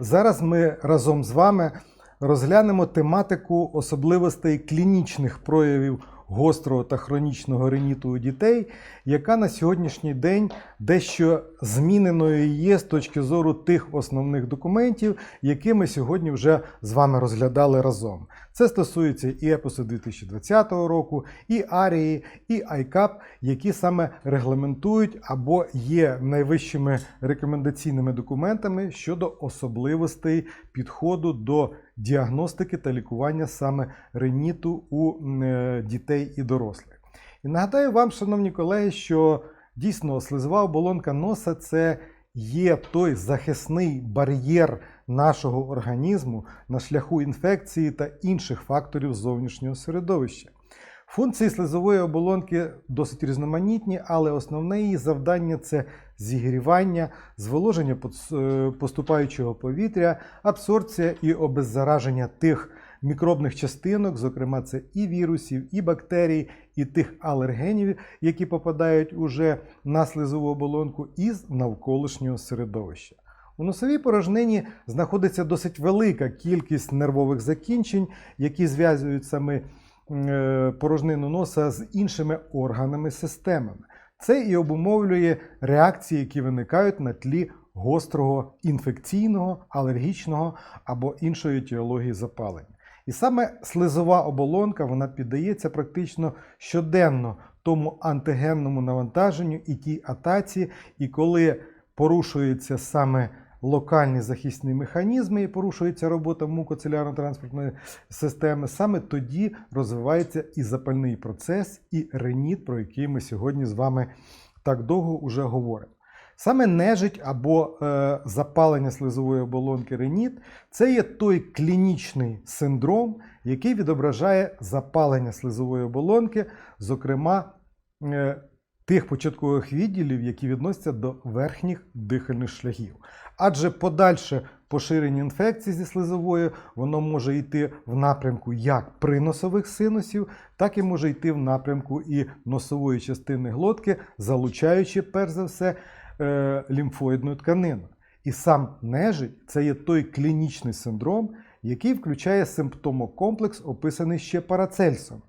Зараз ми разом з вами розглянемо тематику особливостей клінічних проявів гострого та хронічного реніту у дітей, яка на сьогоднішній день дещо зміненою є з точки зору тих основних документів, які ми сьогодні вже з вами розглядали разом. Це стосується і епосу 2020 року, і арії, і айкап, які саме регламентують або є найвищими рекомендаційними документами щодо особливостей підходу до діагностики та лікування саме реніту у е, дітей і дорослих. І нагадаю вам, шановні колеги, що дійсно слизова оболонка носа це є той захисний бар'єр нашого організму на шляху інфекції та інших факторів зовнішнього середовища. Функції слизової оболонки досить різноманітні, але основне її завдання це зігрівання, зволоження е, поступаючого повітря, абсорбція і обеззараження тих мікробних частинок, зокрема це і вірусів, і бактерій, і тих алергенів, які попадають уже на слизову оболонку із навколишнього середовища. У носовій порожнині знаходиться досить велика кількість нервових закінчень, які зв'язують саме е, порожнину носа з іншими органами системами. Це і обумовлює реакції, які виникають на тлі гострого інфекційного, алергічного або іншої етіології запалення. І саме слизова оболонка вона піддається практично щоденно тому антигенному навантаженню і тій атаці, і коли порушуються саме локальні захисні механізми і порушується робота мукоцелярно-транспортної системи, саме тоді розвивається і запальний процес, і реніт, про який ми сьогодні з вами так довго уже говоримо. Саме нежить або е, запалення слизової оболонки реніт це є той клінічний синдром, який відображає запалення слизової оболонки, зокрема е, тих початкових відділів, які відносяться до верхніх дихальних шляхів. Адже подальше поширення інфекції зі слизовою воно може йти в напрямку як приносових синусів, так і може йти в напрямку і носової частини глотки, залучаючи перш за все е, лімфоїдну тканину. І сам нежить це є той клінічний синдром, який включає симптомокомплекс, описаний ще парацельсом.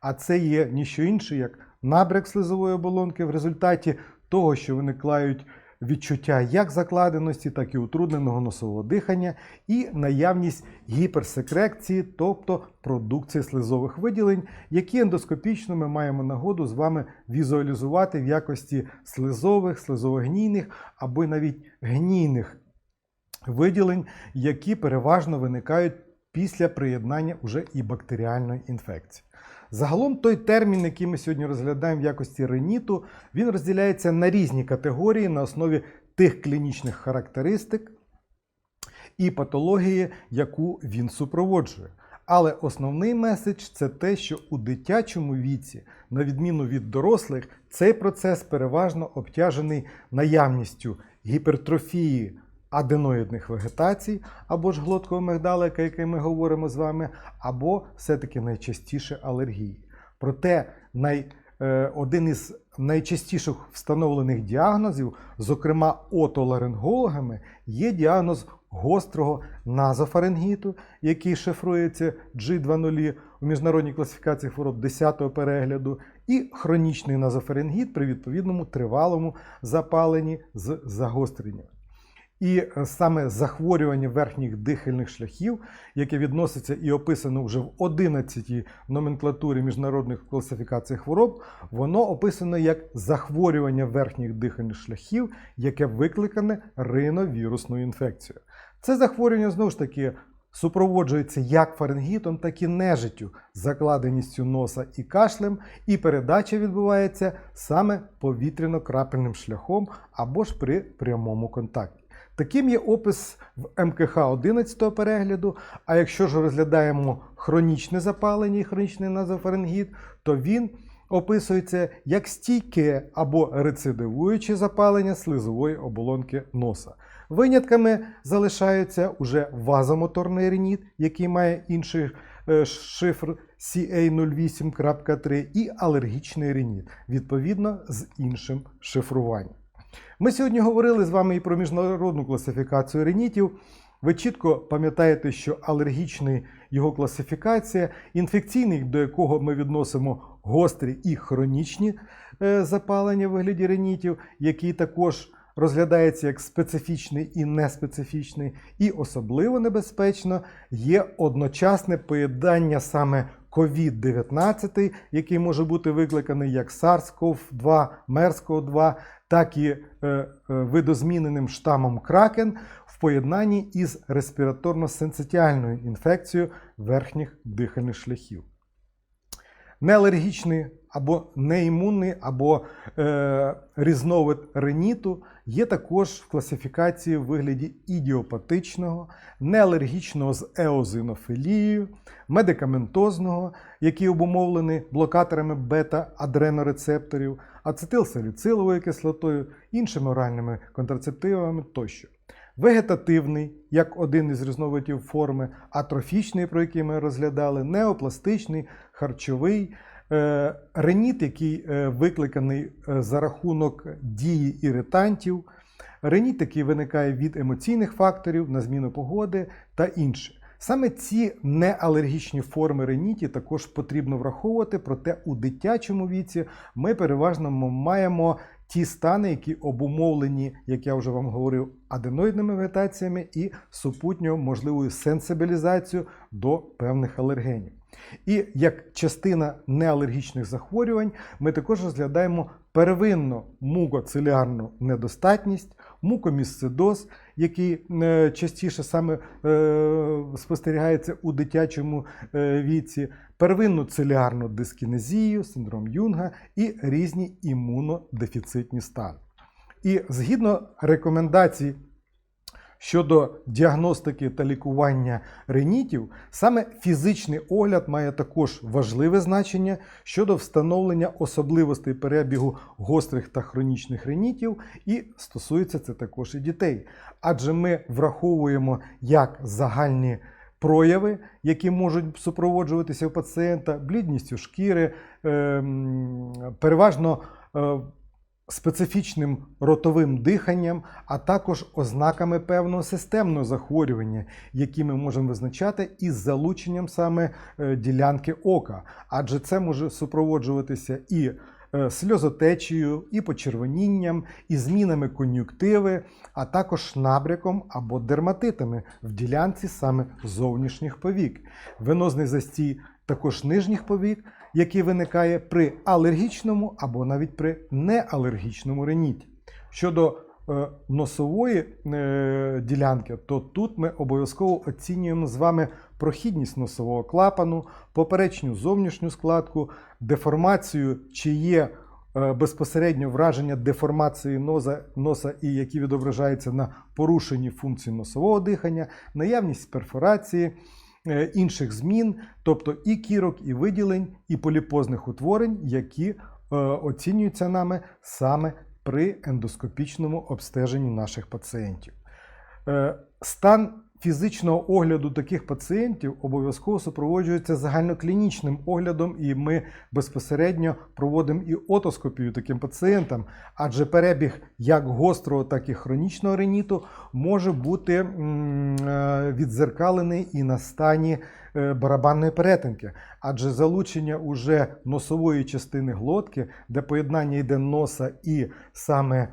А це є ніщо інше, як набряк слизової оболонки в результаті того, що виникають відчуття як закладеності, так і утрудненого носового дихання, і наявність гіперсекрекції, тобто продукції слизових виділень, які ендоскопічно ми маємо нагоду з вами візуалізувати в якості слизових, слизовогнійних або навіть гнійних виділень, які переважно виникають після приєднання уже і бактеріальної інфекції. Загалом той термін, який ми сьогодні розглядаємо в якості реніту, він розділяється на різні категорії на основі тих клінічних характеристик і патології, яку він супроводжує. Але основний меседж це те, що у дитячому віці, на відміну від дорослих, цей процес переважно обтяжений наявністю гіпертрофії аденоїдних вегетацій, або ж глоткового мигдалика, який ми говоримо з вами, або все-таки найчастіше алергії. Проте най, е, один із найчастіших встановлених діагнозів, зокрема отоларингологами, є діагноз гострого назофарингіту, який шифрується G20 у міжнародній класифікації хвороб 10-го перегляду, і хронічний назофарингіт при відповідному тривалому запаленні з загостренням. І е, саме захворювання верхніх дихальних шляхів, яке відноситься і описано вже в 11-й номенклатурі міжнародних класифікацій хвороб, воно описано як захворювання верхніх дихальних шляхів, яке викликане риновірусною інфекцією. Це захворювання знову ж таки супроводжується як фарингітом, так і нежиттю, закладеністю носа і кашлем, і передача відбувається саме повітряно-крапельним шляхом або ж при прямому контакті. Таким є опис в МКХ 11 перегляду. А якщо ж розглядаємо хронічне запалення і хронічний назофарингіт, то він описується як стійке або рецидивуюче запалення слизової оболонки носа. Винятками залишаються уже вазомоторний реніт, який має інший е, шифр CA08.3, і алергічний реніт, відповідно з іншим шифруванням. Ми сьогодні говорили з вами і про міжнародну класифікацію ренітів, Ви чітко пам'ятаєте, що алергічний його класифікація, інфекційний, до якого ми відносимо гострі і хронічні е, запалення в вигляді ринітів, який також розглядається як специфічний і неспецифічний, і особливо небезпечно є одночасне поєднання саме COVID-19, який може бути викликаний як SARS-CoV-2, MERS-CoV-2, так і е, е, видозміненим штамом Кракен в поєднанні із респіраторно-сенситіальною інфекцією верхніх дихальних шляхів. Неалергічний або неімунний, або е, різновид риніту є також в класифікації в вигляді ідіопатичного, неалергічного з еозинофілією, медикаментозного, який обумовлений блокаторами бета-адренорецепторів, ацетилсаліциловою кислотою, іншими оральними контрацептивами тощо. Вегетативний, як один із різновидів форми, атрофічний, про який ми розглядали, неопластичний, харчовий, е, реніт, який е, викликаний е, за рахунок дії іритантів, реніт, який виникає від емоційних факторів на зміну погоди та інше. Саме ці неалергічні форми реніті також потрібно враховувати, проте у дитячому віці ми переважно маємо ті стани, які обумовлені, як я вже вам говорив, аденоїдними вегетаціями і супутньо можливою сенсибілізацією до певних алергенів. І як частина неалергічних захворювань, ми також розглядаємо первинну мукоцилярну недостатність, мукомісцидоз, який е, частіше саме е, спостерігається у дитячому е, віці, первинну целіарну дискінезію, синдром Юнга і різні імунодефіцитні стани. І згідно рекомендацій щодо діагностики та лікування ринітів, саме фізичний огляд має також важливе значення щодо встановлення особливостей перебігу гострих та хронічних ринітів, і стосується це також і дітей. Адже ми враховуємо як загальні прояви, які можуть супроводжуватися у пацієнта, блідністю шкіри, ем, переважно е, специфічним ротовим диханням, а також ознаками певного системного захворювання, які ми можемо визначати із залученням саме е, ділянки ока. Адже це може супроводжуватися і е, сльозотечею, і почервонінням, і змінами кон'юктиви, а також набряком або дерматитами в ділянці саме зовнішніх повік. Венозний застій також нижніх повік, який виникає при алергічному або навіть при неалергічному реніті. Щодо е, носової е, ділянки, то тут ми обов'язково оцінюємо з вами прохідність носового клапану, поперечню зовнішню складку, деформацію, чи є е, безпосередньо враження деформації носа, носа і які відображаються на порушенні функції носового дихання, наявність перфорації. Е, Інших змін, тобто і кірок, і виділень, і поліпозних утворень, які е, оцінюються нами саме при ендоскопічному обстеженні наших пацієнтів. Е, Стан фізичного огляду таких пацієнтів обов'язково супроводжується загальноклінічним оглядом, і ми безпосередньо проводимо і отоскопію таким пацієнтам, адже перебіг як гострого, так і хронічного реніту може бути е, відзеркалений і на стані е, барабанної перетинки, адже залучення уже носової частини глотки, де поєднання йде носа і саме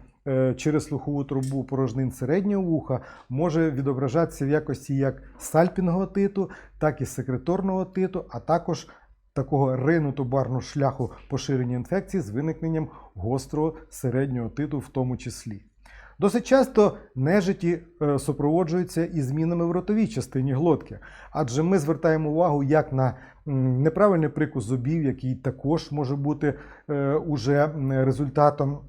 через слухову трубу порожнин середнього вуха, може відображатися в якості як сальпінгового титу, так і секреторного титу, а також такого ринуту-барного шляху поширення інфекції з виникненням гострого середнього титу в тому числі. Досить часто нежиті е, супроводжуються і змінами в ротовій частині глотки, адже ми звертаємо увагу як на неправильний прикус зубів, який також може бути е, уже результатом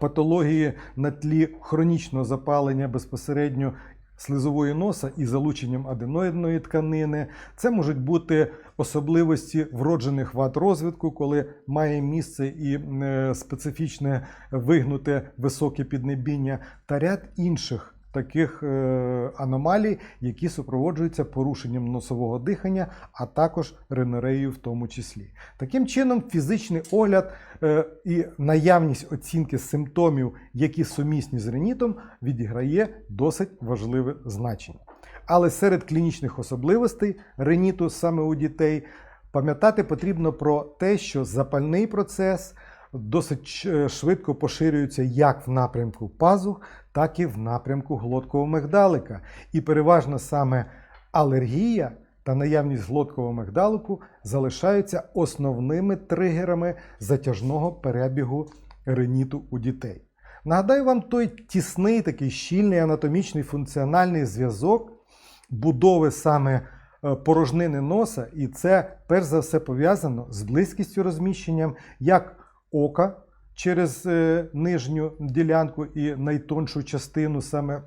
патології на тлі хронічного запалення безпосередньо слизової носа і залученням аденоїдної тканини. Це можуть бути особливості вроджених вад розвитку, коли має місце і е, специфічне вигнуте високе піднебіння, та ряд інших таких е, аномалій, які супроводжуються порушенням носового дихання, а також ренореєю в тому числі. Таким чином, фізичний огляд е, і наявність оцінки симптомів, які сумісні з ренітом, відіграє досить важливе значення. Але серед клінічних особливостей реніту саме у дітей пам'ятати потрібно про те, що запальний процес досить швидко поширюється як в напрямку пазух, так і в напрямку глоткового мигдалика. І переважно саме алергія та наявність глоткового мигдалику залишаються основними тригерами затяжного перебігу реніту у дітей. Нагадаю вам той тісний, такий щільний анатомічний функціональний зв'язок будови саме е, порожнини носа, і це перш за все пов'язано з близькістю розміщенням як ока через е, нижню ділянку і найтоншу частину, саме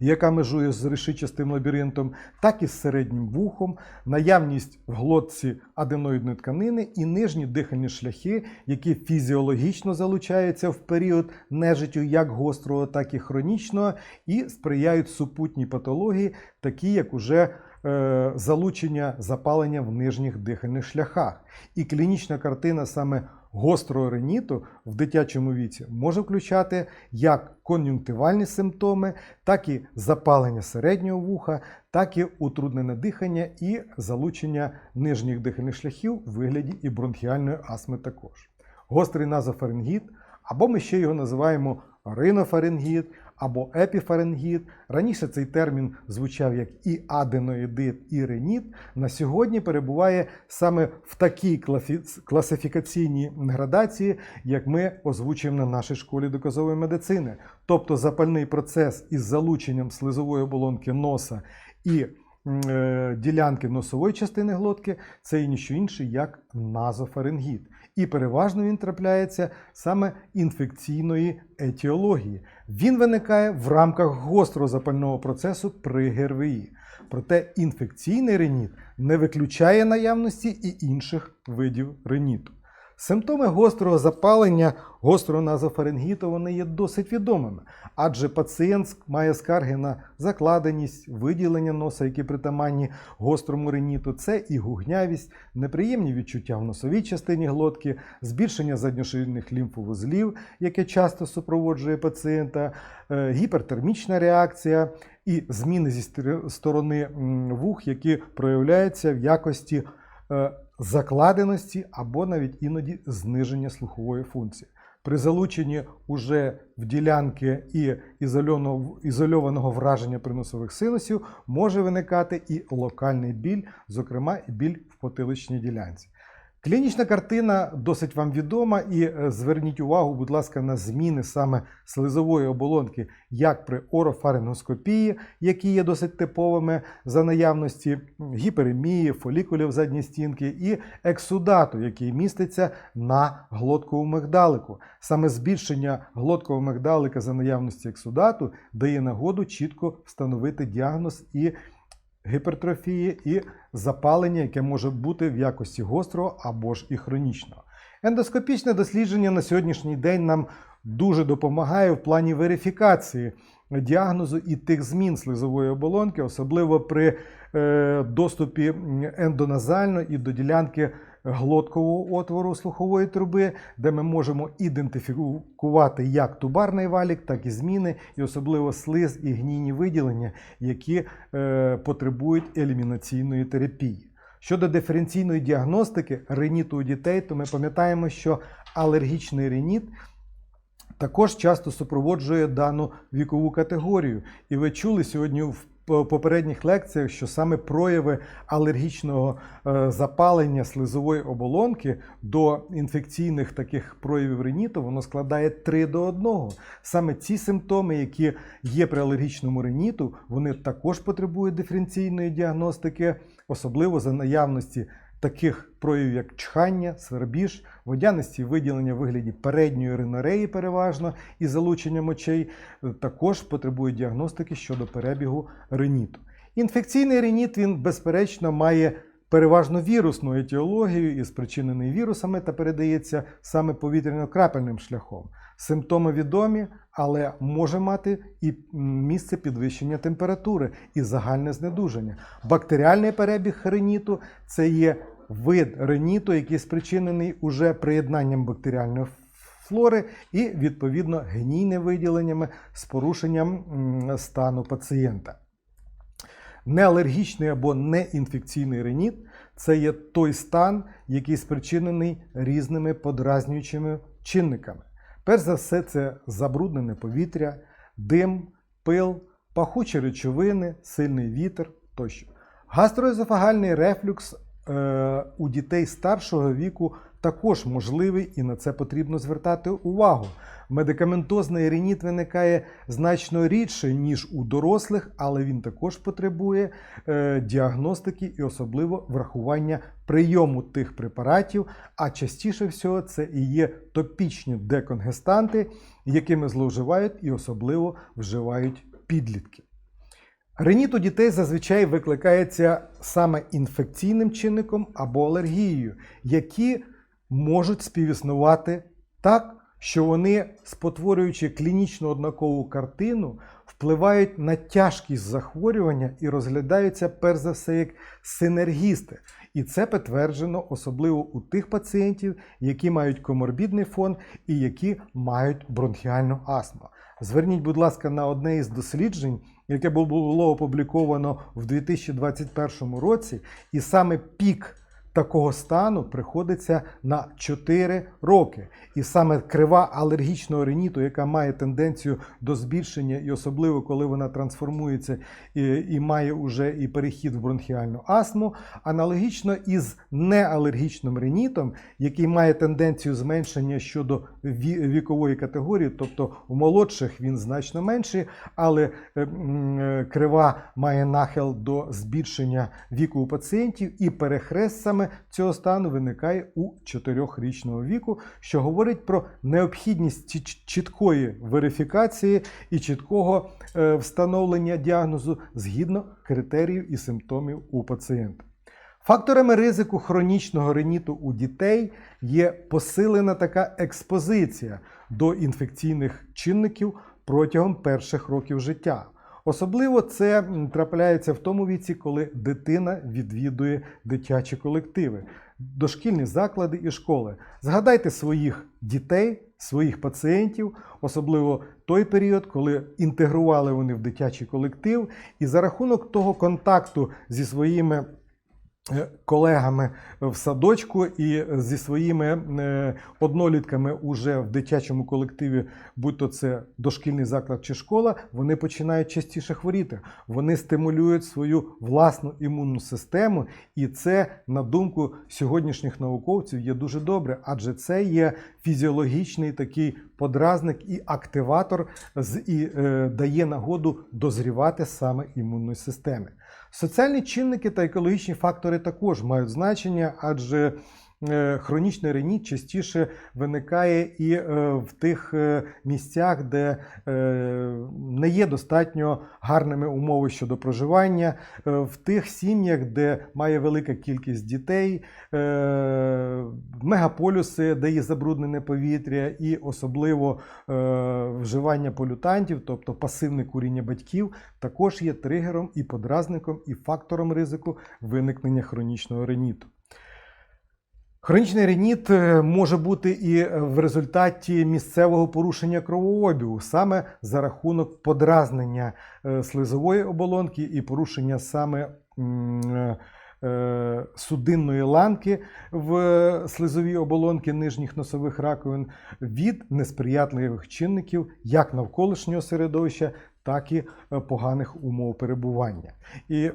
яка межує з решичастим лабіринтом, так і з середнім вухом, наявність в глотці аденоїдної тканини і нижні дихальні шляхи, які фізіологічно залучаються в період нежиттю як гострого, так і хронічного, і сприяють супутній патології, такі як уже е, залучення запалення в нижніх дихальних шляхах. І клінічна картина саме гострого реніту в дитячому віці може включати як кон'юнктивальні симптоми, так і запалення середнього вуха, так і утруднене дихання і залучення нижніх дихальних шляхів у вигляді і бронхіальної астми також. Гострий назофарингіт, або ми ще його називаємо ринофарингіт або епіфарингіт. Раніше цей термін звучав як і аденоїдит, і реніт. На сьогодні перебуває саме в такій класифікаційній градації, як ми озвучуємо на нашій школі доказової медицини. Тобто запальний процес із залученням слизової оболонки носа і е, ділянки носової частини глотки це і ніщо інше, як назофарингіт. І переважно він трапляється саме інфекційної етіології. Він виникає в рамках гострого запального процесу при ГРВІ. Проте інфекційний реніт не виключає наявності і інших видів реніту. Симптоми гострого запалення, гострого назофарингіту вони є досить відомими, адже пацієнт має скарги на закладеність, виділення носа, які притаманні гострому реніту, це і гугнявість, неприємні відчуття в носовій частині глотки, збільшення задньошийних лімфовузлів, яке часто супроводжує пацієнта, е, гіпертермічна реакція і зміни зі сторони вух, які проявляються в якості е, закладеності або навіть іноді зниження слухової функції. При залученні уже в ділянки і ізольованого, враження приносових синусів може виникати і локальний біль, зокрема біль в потиличній ділянці. Клінічна картина досить вам відома, і е, зверніть увагу, будь ласка, на зміни саме слизової оболонки, як при орофарингоскопії, які є досить типовими за наявності гіперемії, фолікулів задньої стінки, і ексудату, який міститься на глотковому мигдалику. Саме збільшення глоткового мигдалика за наявності ексудату дає нагоду чітко встановити діагноз і гіпертрофії і запалення, яке може бути в якості гострого або ж і хронічного. Ендоскопічне дослідження на сьогоднішній день нам дуже допомагає в плані верифікації діагнозу і тих змін слизової оболонки, особливо при е, доступі ендоназально і до ділянки глоткового отвору слухової труби, де ми можемо ідентифікувати як тубарний валік, так і зміни, і особливо слиз і гнійні виділення, які е, потребують елімінаційної терапії. Щодо диференційної діагностики реніту у дітей, то ми пам'ятаємо, що алергічний реніт також часто супроводжує дану вікову категорію. І ви чули сьогодні в попередніх лекціях, що саме прояви алергічного е, запалення слизової оболонки до інфекційних таких проявів реніту воно складає 3 до 1. Саме ці симптоми, які є при алергічному реніту, вони також потребують диференційної діагностики, особливо за наявності таких проявів, як чхання, свербіж, водяності виділення в вигляді передньої ринореї переважно і залученням очей, е, також потребує діагностики щодо перебігу реніту. Інфекційний реніт він, безперечно, має переважно вірусну етіологію і спричинений вірусами та передається саме повітряно-крапельним шляхом. Симптоми відомі, але може мати і місце підвищення температури і загальне знедуження. Бактеріальний перебіг реніту це є вид реніту, який спричинений уже приєднанням бактеріальної флори і відповідно генійне виділеннями з порушенням стану пацієнта. Неалергічний або неінфекційний реніт це є той стан, який спричинений різними подразнюючими чинниками. Перш за все, це забруднене повітря, дим, пил, пахучі речовини, сильний вітер тощо. Гастроезофагальний рефлюкс у дітей старшого віку також можливий і на це потрібно звертати увагу. Медикаментозний реніт виникає значно рідше, ніж у дорослих, але він також потребує е, діагностики і особливо врахування прийому тих препаратів. А частіше всього це і є топічні деконгестанти, якими зловживають і особливо вживають підлітки. Реніт у дітей зазвичай викликається саме інфекційним чинником або алергією, які можуть співіснувати так, що вони, спотворюючи клінічно однакову картину, впливають на тяжкість захворювання і розглядаються перш за все як синергісти. І це підтверджено особливо у тих пацієнтів, які мають коморбідний фон і які мають бронхіальну астму. Зверніть, будь ласка, на одне із досліджень, яке було опубліковано в 2021 році, і саме пік такого стану приходиться на 4 роки. І саме крива алергічного реніту, яка має тенденцію до збільшення, і особливо коли вона трансформується і, і має уже і перехід в бронхіальну астму, аналогічно із неалергічним ренітом, який має тенденцію зменшення щодо вікової категорії, тобто у молодших він значно менший, але е, м, е, крива має нахил до збільшення віку у пацієнтів, і перехрест саме цього стану виникає у 4-річного віку, що говорить про необхідність чіткої верифікації і чіткого е, встановлення діагнозу згідно критеріїв і симптомів у пацієнта. Факторами ризику хронічного реніту у дітей є посилена така експозиція до інфекційних чинників протягом перших років життя. Особливо це трапляється в тому віці, коли дитина відвідує дитячі колективи, дошкільні заклади і школи. Згадайте своїх дітей, своїх пацієнтів, особливо той період, коли інтегрували вони в дитячий колектив, і за рахунок того контакту зі своїми колегами в садочку і зі своїми е, однолітками уже в дитячому колективі, будь то це дошкільний заклад чи школа, вони починають частіше хворіти. Вони стимулюють свою власну імунну систему, і це, на думку сьогоднішніх науковців, є дуже добре, адже це є фізіологічний такий подразник і активатор, і е, дає нагоду дозрівати саме імунної системи. Соціальні чинники та екологічні фактори також мають значення, адже хронічний реніт частіше виникає і е, в тих е, місцях, де е, не є достатньо гарними умови щодо проживання, е, в тих сім'ях, де має велика кількість дітей, е, мегаполюси, де є забруднене повітря, і особливо е, вживання полютантів, тобто пасивне куріння батьків, також є тригером і подразником, і фактором ризику виникнення хронічного реніту. Хронічний реніт е, може бути і в результаті місцевого порушення кровообігу, саме за рахунок подразнення е, слизової оболонки і порушення саме е, е, судинної ланки в слизовій оболонки нижніх носових раковин від несприятливих чинників як навколишнього середовища, так і е, поганих умов перебування. І Е,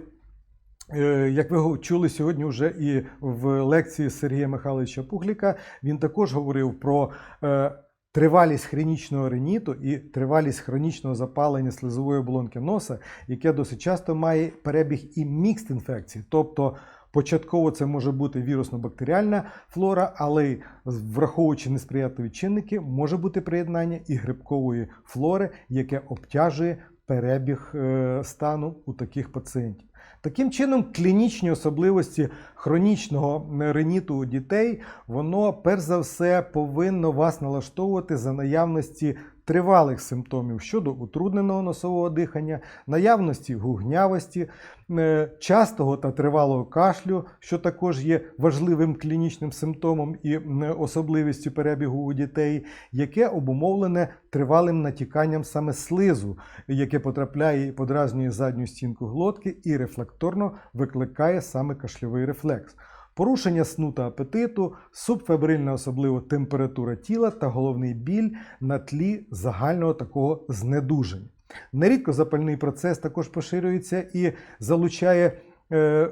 Як ви чули сьогодні, вже і в лекції Сергія Михайловича Пухліка, він також говорив про е, тривалість хронічного реніту і тривалість хронічного запалення слизової оболонки носа, яке досить часто має перебіг і мікст інфекцій. Тобто початково це може бути вірусно-бактеріальна флора, але враховуючи несприятливі чинники, може бути приєднання і грибкової флори, яке обтяжує перебіг е, стану у таких пацієнтів. Таким чином, клінічні особливості хронічного реніту у дітей, воно перш за все повинно вас налаштовувати за наявності тривалих симптомів щодо утрудненого носового дихання, наявності гугнявості, е, частого та тривалого кашлю, що також є важливим клінічним симптомом і особливістю перебігу у дітей, яке обумовлене тривалим натіканням саме слизу, яке потрапляє і подразнює задню стінку глотки і рефлекторно викликає саме кашльовий рефлекс. Порушення сну та апетиту, субфебрильна особливо температура тіла та головний біль на тлі загального такого знедуження. Нерідко запальний процес також поширюється і залучає е,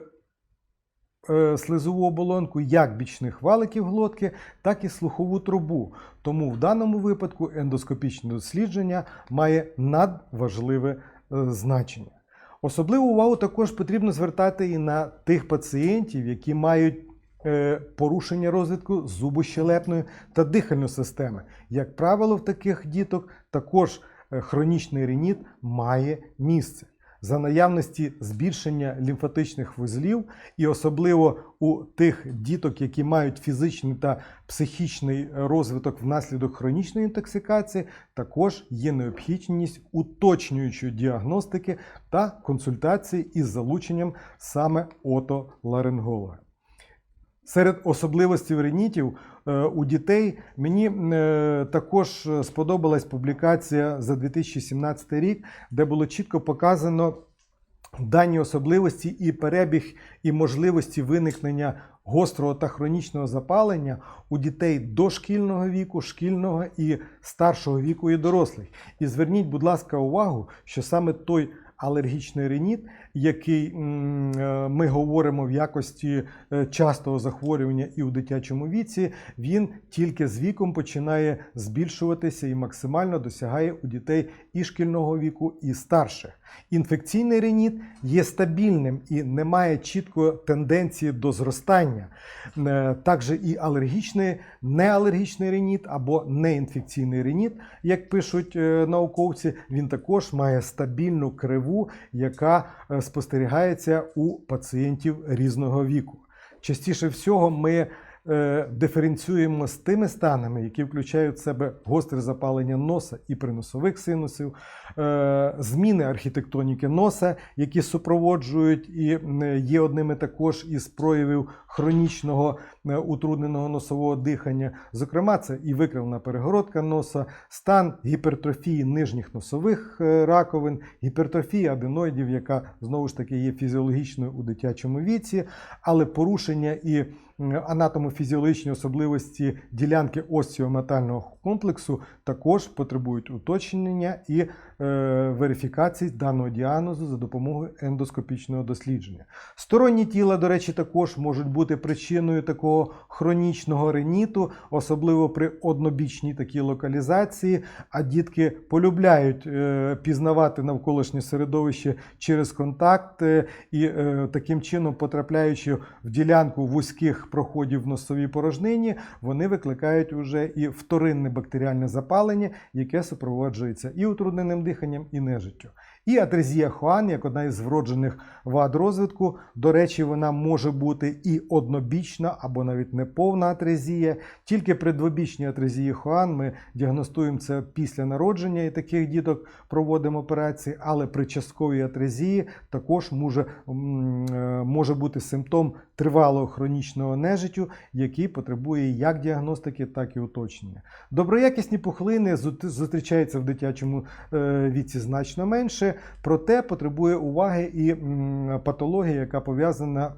е, слизову оболонку як бічних валиків глотки, так і слухову трубу. Тому в даному випадку ендоскопічне дослідження має надважливе е, значення. Особливу увагу також потрібно звертати і на тих пацієнтів, які мають е, порушення розвитку зубощелепної та дихальної системи. Як правило, в таких діток також е, хронічний реніт має місце. За наявності збільшення лімфатичних вузлів, і особливо у тих діток, які мають фізичний та психічний розвиток внаслідок хронічної інтоксикації, також є необхідність уточнюючої діагностики та консультації із залученням саме отоларинголога. Серед особливостей ренітів е, у дітей мені е, також сподобалась публікація за 2017 рік, де було чітко показано дані особливості і перебіг і можливості виникнення гострого та хронічного запалення у дітей дошкільного віку, шкільного і старшого віку і дорослих. І зверніть, будь ласка, увагу, що саме той алергічний реніт, який е, ми говоримо в якості е, частого захворювання і у дитячому віці, він тільки з віком починає збільшуватися і максимально досягає у дітей і шкільного віку, і старших. Інфекційний реніт є стабільним і не має чіткої тенденції до зростання. Е, Також і алергічний, неалергічний реніт або неінфекційний реніт, як пишуть науковці, він також має стабільну криву, яка е, спостерігається у пацієнтів різного віку. Частіше всього ми е, диференціюємо з тими станами, які включають в себе гостре запалення носа і приносових синусів, е, зміни архітектоніки носа, які супроводжують і є одними також із проявів хронічного утрудненого носового дихання. Зокрема, це і викривлена перегородка носа, стан гіпертрофії нижніх носових е, раковин, гіпертрофія аденоїдів, яка знову ж таки є фізіологічною у дитячому віці, але порушення і анатомофізіологічні особливості ділянки остеоматального комплексу також потребують уточнення і е, верифікації даного діагнозу за допомогою ендоскопічного дослідження. Сторонні тіла, до речі, також можуть бути причиною такого хронічного реніту, особливо при однобічній такій локалізації. А дітки полюбляють е, пізнавати навколишнє середовище через контакт е, і е, таким чином, потрапляючи в ділянку вузьких проходів в носовій порожнині, вони викликають уже і вторинне бактеріальне запалення, яке супроводжується і утрудненим диханням, і нежиттю. І атрезія Хуан, як одна із вроджених вад розвитку, до речі, вона може бути і однобічна або навіть неповна атрезія. Тільки при двобічній атрезії Хуан ми діагностуємо це після народження і таких діток проводимо операції, але при частковій атрезії також може, е, може бути симптом тривалого хронічного нежиттю, який потребує як діагностики, так і уточнення. Доброякісні пухлини зустрічаються в дитячому е, віці значно менше, проте потребує уваги і патологія, яка пов'язана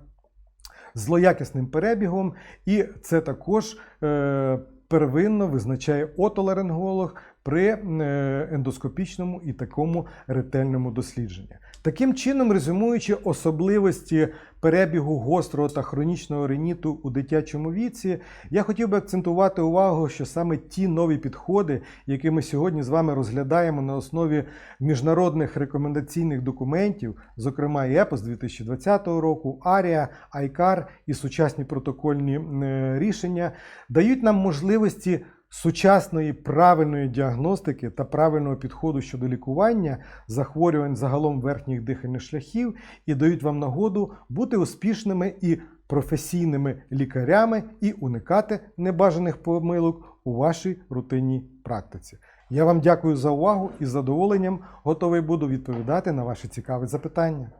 з злоякісним перебігом, і це також е, первинно визначає отоларинголог при е, ендоскопічному і такому ретельному дослідженні. Таким чином, резюмуючи особливості перебігу гострого та хронічного реніту у дитячому віці, я хотів би акцентувати увагу, що саме ті нові підходи, які ми сьогодні з вами розглядаємо на основі міжнародних рекомендаційних документів, зокрема і ЕПОС 2020 року, АРІА, ICAR і сучасні протокольні е, рішення, дають нам можливості сучасної правильної діагностики та правильного підходу щодо лікування захворювань загалом верхніх дихальних шляхів і дають вам нагоду бути успішними і професійними лікарями і уникати небажаних помилок у вашій рутинній практиці. Я вам дякую за увагу і з задоволенням готовий буду відповідати на ваші цікаві запитання.